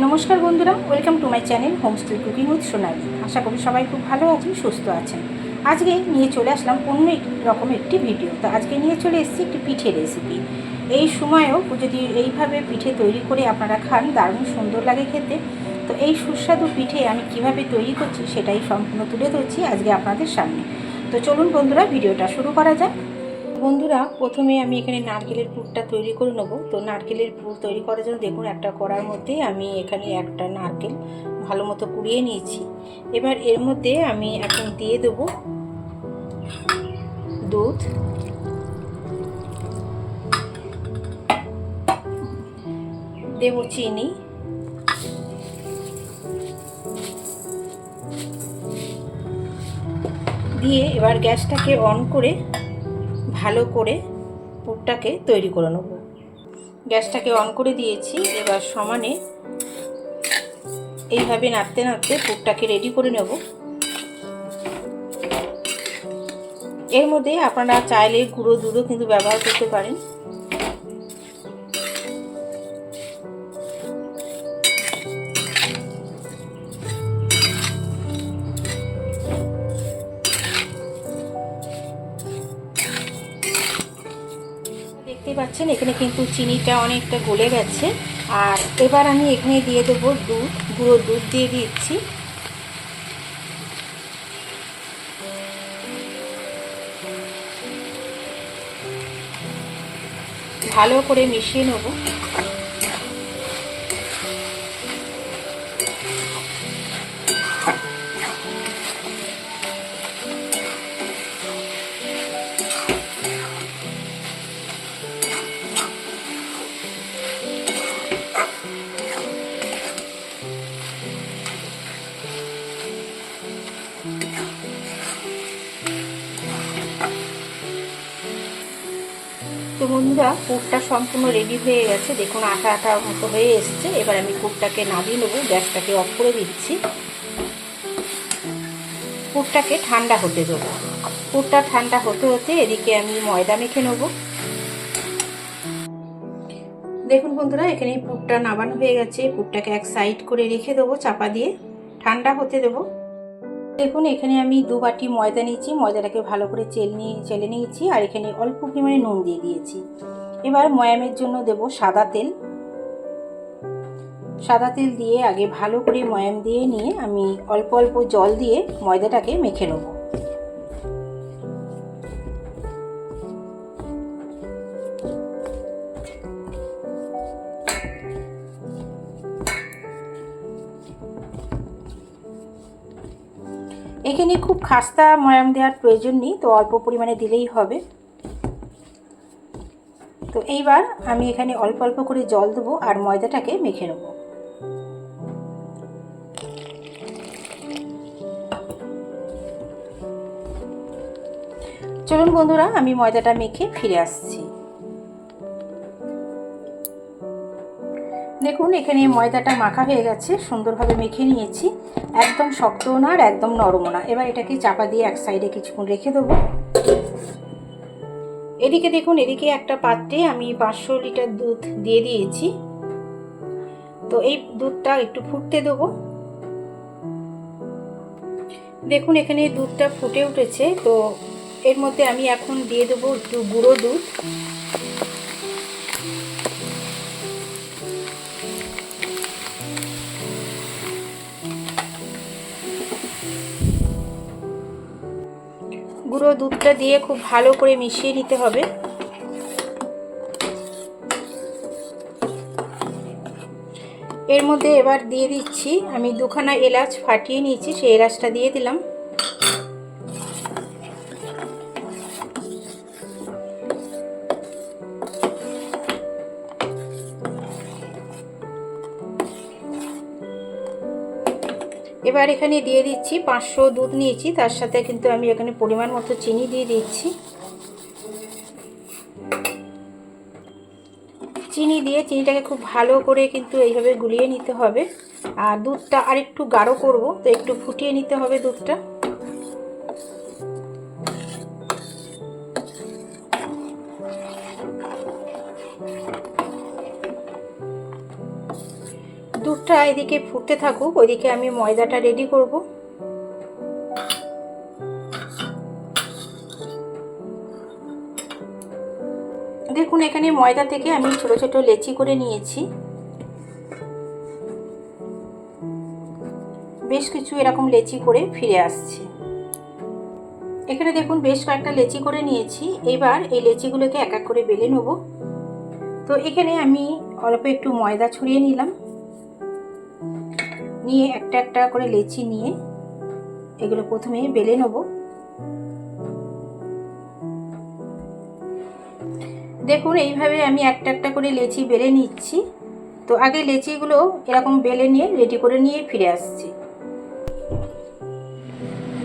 নমস্কার বন্ধুরা welcome to my channel homestyle cooking with Sonali আশা করি সবাই খুব ভালো আছেন, সুস্থ আছেন। আজকে নিয়ে চলে আসলাম অন্য এক- রকম একটি ভিডিও তো আজকে নিয়ে চলে এসেছি একটি পিঠে রেসিপি এই সময়েও যদি এইভাবে পিঠে তৈরি করে আপনারা খান, দারুণ সুন্দর লাগে খেতে। তো এই সুস্বাদু পিঠে আমি কীভাবে তৈরি করছি সেটাই সম্পূর্ণ তুলে ধরছি আজকে আপনাদের সামনে। তো চলুন বন্ধুরা ভিডিওটা শুরু করা যাক। বন্ধুরা, প্রথমে আমি এখানে নারকেলের পুরটা তৈরি করে নেব। তো নারকেলের পুর তৈরি করার জন্য দেখুন, একটা কড়ার মধ্যে আমি এখানে একটা নারকেল ভালো মতো কুড়িয়ে নিয়েছি। এবার এর মধ্যে আমি এখন দিয়ে দেবো দুধ। দেব চিনি। দিয়ে এবার গ্যাসটাকে অন করে ভালো করে পুরটাকে তৈরি করে নেব। গ্যাসটাকে অন করে দিয়েছি, এবার সমানে এইভাবে নাড়তে নাড়তে পুরটাকে রেডি করে নেব। এর মধ্যে আপনারা চাইলে গুঁড়ো দুধও কিন্তু ব্যবহার করতে পারেন। দেখতে পাচ্ছেন, এখানে কিন্তু চিনিটা অনেকটা গলে গেছে। আর এবার আমি এখানে দিয়ে দেবো দুধ, গুঁড়ো দুধ দিয়ে দিচ্ছি। ভালো করে মিশিয়ে নেব। তো বন্ধুরা, পুরটা সম্পূর্ণ রেডি হয়ে গেছে। দেখুন আটা আটা মতো হয়ে এসছে। এবার আমি পুরটাকে নামিয়ে নেব, গ্যাসটাকে অফ করে দিচ্ছি। পুরটাকে ঠান্ডা হতে দেবো। পুরটা ঠান্ডা হতে হতে এদিকে আমি ময়দা মেখে নেব। দেখুন বন্ধুরা, এখানে পুরটা নামানো হয়ে গেছে। পুরটাকে এক সাইড করে রেখে দেবো, চাপা দিয়ে। ঠান্ডা হতে দেবো। দেখুন, এখানে আমি দু বাটি ময়দা নিয়েছি। ময়দাটাকে ভালো করে চেল নিয়ে, চেলে নিয়েছি আর এখানে অল্প পরিমাণে নুন দিয়ে দিয়েছি। এবার ময়ামের জন্য দেব সাদা তেল। সাদা তেল দিয়ে আগে ভালো করে ময়াম দিয়ে নিয়ে আমি অল্প অল্প জল দিয়ে ময়দাটাকে মেখে নেব। এখানে খুব খাস্তা ময়াম দেওয়ার প্রয়োজন নেই, তো অল্প পরিমাণে দিলেই হবে। তো এইবার আমি এখানে অল্প অল্প করে জল দেবো আর ময়দাটাকে মেখে নেব। চলুন বন্ধুরা, আমি ময়দাটা মেখে ফিরে আসছি। দেখুন, এখানে ময়দাটা মাখা হয়ে গেছে, সুন্দরভাবে মেখে নিয়েছি। একদম শক্তও না আর একদম নরমও না। এবার এটাকে চাপা দিয়ে এক সাইডে কিছুক্ষণ রেখে দেবো। এদিকে দেখুন, এদিকে একটা পাত্রে আমি পাঁচশো লিটার দুধ দিয়ে দিয়েছি। তো এই দুধটা একটু ফুটতে দেবো। দেখুন, এখানে দুধটা ফুটে উঠেছে। তো এর মধ্যে আমি এখন দিয়ে দেবো একটু গুঁড়ো দুধ। গুঁড়ো দুধটা দিয়ে খুব ভালো করে মিশিয়ে নিতে হবে। এর মধ্যে এবার দিয়ে দিচ্ছি। আমি দুখানা এলাচ ফাটিয়ে নিয়েছি, সেই এলাচটা দিয়ে দিলাম। এবার এখানে দিয়ে দিচ্ছি পাঁচশো দুধ নিয়েছি, তার সাথে কিন্তু আমি এখানে পরিমাণ মতো চিনি দিয়ে দিচ্ছি। চিনি দিয়ে চিনিটাকে খুব ভালো করে কিন্তু এইভাবে গুলিয়ে নিতে হবে। আর দুধটা আর একটু গাঢ় করব, তো একটু ফুটিয়ে নিতে হবে দুধটা। দুধটা এদিকে ফুটতে থাকুক, ওইদিকে আমি ময়দাটা রেডি করব। দেখুন, এখানে ময়দা থেকে আমি ছোট ছোট লেচি করে নিয়েছি। বেশ কিছু এরকম লেচি করে ফিরে আসছে। এখানে দেখুন, বেশ কয়েকটা লেচি করে নিয়েছি। এবার এই লেচিগুলোকে এক এক করে বেলে নেব। তো এখানে আমি অল্প একটু ময়দা ছড়িয়ে নিলাম। নিয়ে একটা একটা করে লেচি নিয়ে এগুলো প্রথমে বেলে নেব। দেখুন, এইভাবে আমি একটা একটা করে লেচি বেলে নিচ্ছি। তো আগে লেচিগুলো এরকম বেলে নিয়ে রেডি করে নিয়ে ফিরে আসছি।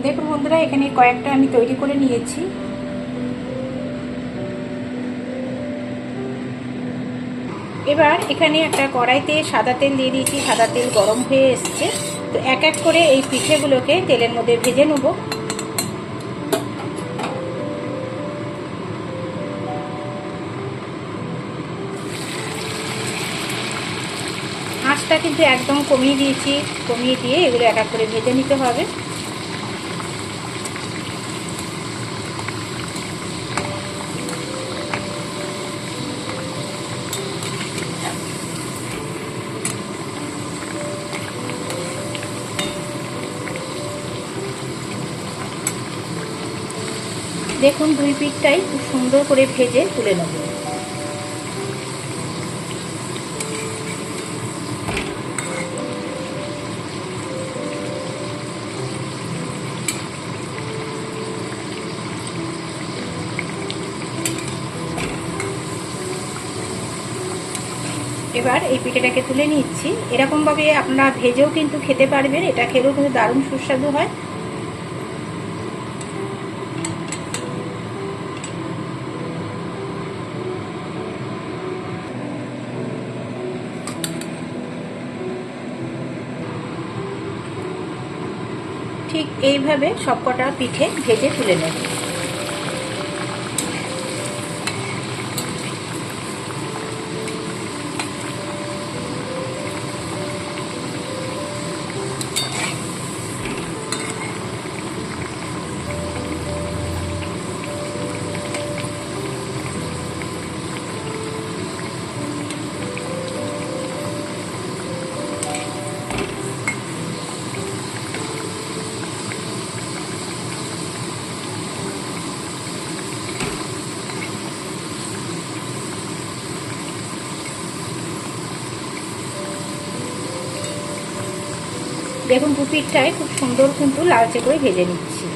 দেখুন বন্ধুরা, এখানে কয়েকটা আমি তৈরি করে নিয়েছি। এবার এখানে একটা কড়াইতে সাদা তেল দিয়ে দিয়েছি, সাদা তেল গরম হয়ে এসছে। তো এক এক করে এই পিঠেগুলোকে তেলের মধ্যে ভেজে নেব। আঁচটা কিন্তু একদম কমিয়ে দিয়েছি, কমিয়ে দিয়ে এগুলো এক এক করে ভেজে নিতে হবে। দেখুন দুই পিঠটাই খুব সুন্দর করে ভেজে তুলে নেব। এবার এই পিঠেটাকে তুলে নিচ্ছি। এরকমভাবে আপনারা ভেজেও কিন্তু খেতে পারবেন, এটা খেলেও কিন্তু দারুণ সুস্বাদু হয়। ঠিক এইভাবে সবকটা পিঠে ভেজে তুলে নেব। দেখুন দু পিঠটায় খুব সুন্দর কিন্তু লালচে করে ভেজে নিচ্ছি।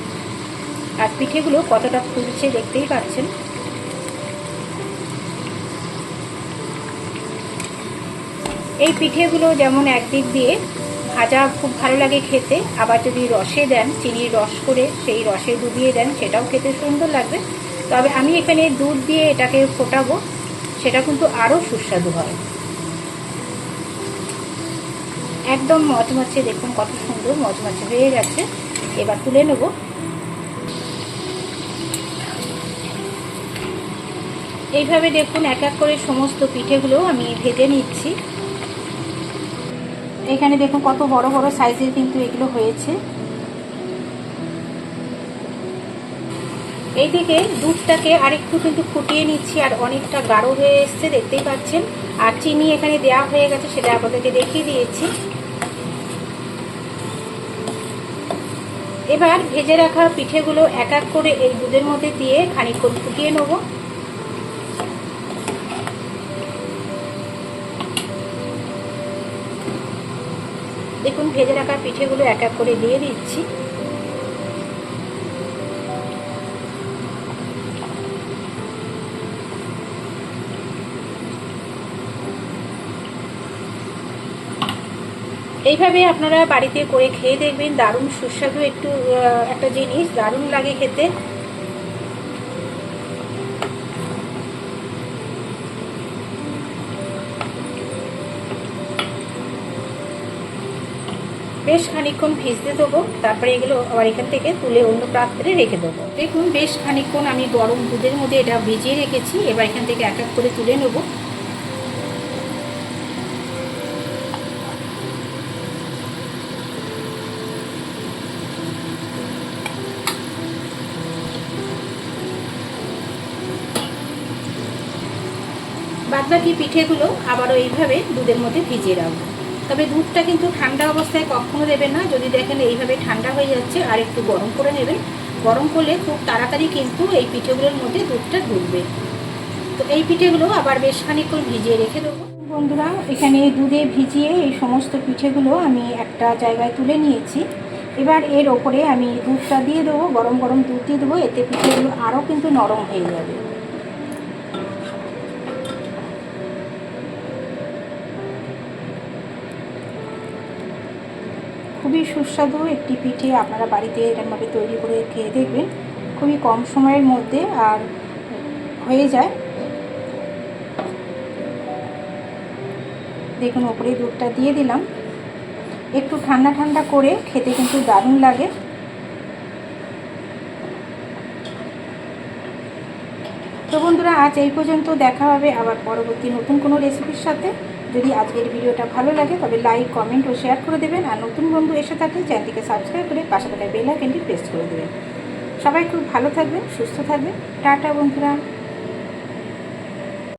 আর পিঠেগুলো কতটা ফুলছে দেখতেই পাচ্ছেন। এই পিঠেগুলো যেমন একদিক দিয়ে ভাজা খুব ভালো লাগে খেতে, আবার যদি রসে দেন, চিনির রস করে সেই রসে ডুবিয়ে দেন, সেটাও খেতে সুন্দর লাগবে। তবে আমি এখানে দুধ দিয়ে এটাকে ফোটাবো, সেটা কিন্তু আরও সুস্বাদু হয়। একদম মচমচে দেখুন কত সুন্দর মচমচে হয়ে গেছে। এবার তুলে নেব। এইভাবে দেখুন এক এক করে সমস্ত পিঠেগুলো আমি ভেজে নিচ্ছি। এখানে দেখুন কত বড় বড় সাইজের কিন্তু এগুলো হয়েছে। এইদিকে দুধটাকে আরেকটু কিন্তু ফুটিয়ে নিচ্ছি আর অনেকটা গাঢ় হয়ে এসছে, দেখতেই পাচ্ছেন। আর চিনি এখানে দেওয়া হয়ে গেছে, সেটা আপনাদেরকে দেখিয়ে দিয়েছি। এবার ভেজে রাখা পিঠেগুলো এক এক করে এই দুধের মধ্যে দিয়ে খানিকক্ষণ ফুটিয়ে নেব। দেখুন, ভেজে রাখা পিঠেগুলো এক এক করে দিয়ে দিচ্ছি। এইভাবে আপনারা বাড়িতে করে খেয়ে দেখবেন, দারুণ সুস্বাদু একটু একটা জিনিস, দারুণ লাগে খেতে। বেশ খানিকক্ষণ ভিজতে দেবো, তারপরে এগুলো আবার এখান থেকে তুলে অন্য পাত্রে রেখে দেবো। দেখুন, বেশ খানিকক্ষণ আমি গরম দুধের মধ্যে এটা ভিজিয়ে রেখেছি, এবার এখান থেকে এক এক করে তুলে নেব। বাদবাকি পিঠেগুলো আবারও এইভাবে দুধের মধ্যে ভিজিয়ে রাখব তবে দুধটা কিন্তু ঠান্ডা অবস্থায় কখনো দেবেন না। যদি দেখেন এইভাবে ঠান্ডা হয়ে যাচ্ছে আর একটু গরম করে নেবেন, গরম করলে খুব তাড়াতাড়ি কিন্তু এই পিঠেগুলোর মধ্যে দুধটা ঢুকবে। তো এই পিঠেগুলো আবার বেশ খানিকক্ষণ ভিজিয়ে রেখে দেবো। বন্ধুরা, এখানে দুধে ভিজিয়ে এই সমস্ত পিঠেগুলো আমি একটা জায়গায় তুলে নিয়েছি। এবার এর ওপরে আমি দুধটা দিয়ে দেবো, গরম গরম দুধ দিয়ে দেবো। এতে পিঠেগুলো আরও কিন্তু নরম হয়ে যাবে। খুবই সুস্বাদু একটি পিঠে আপনারা বাড়িতে এরমভাবে তৈরি করে খেয়ে দেখবেন। খুবই কম সময়ের মধ্যে আর হয়ে যায়। দেখুন ওপরে দুধটা দিয়ে দিলাম। একটু ঠান্ডা ঠান্ডা করে খেতে কিন্তু দারুণ লাগে। তো বন্ধুরা, আজ এই পর্যন্ত দেখা হবে আবার পরবর্তী নতুন কোনো রেসিপির সাথে। যদি আজকের ভিডিওটা ভালো লাগে, তবে লাইক কমেন্ট ও শেয়ার করে দেবেন। আর নতুন বন্ধু এসে থাকলে চ্যানেলটিকে সাবস্ক্রাইব করে পাশে থাকা বেল আইকনটি প্রেস করে দেবেন। সবাই খুব ভালো থাকবেন, সুস্থ থাকবেন। টাটা বন্ধুরা।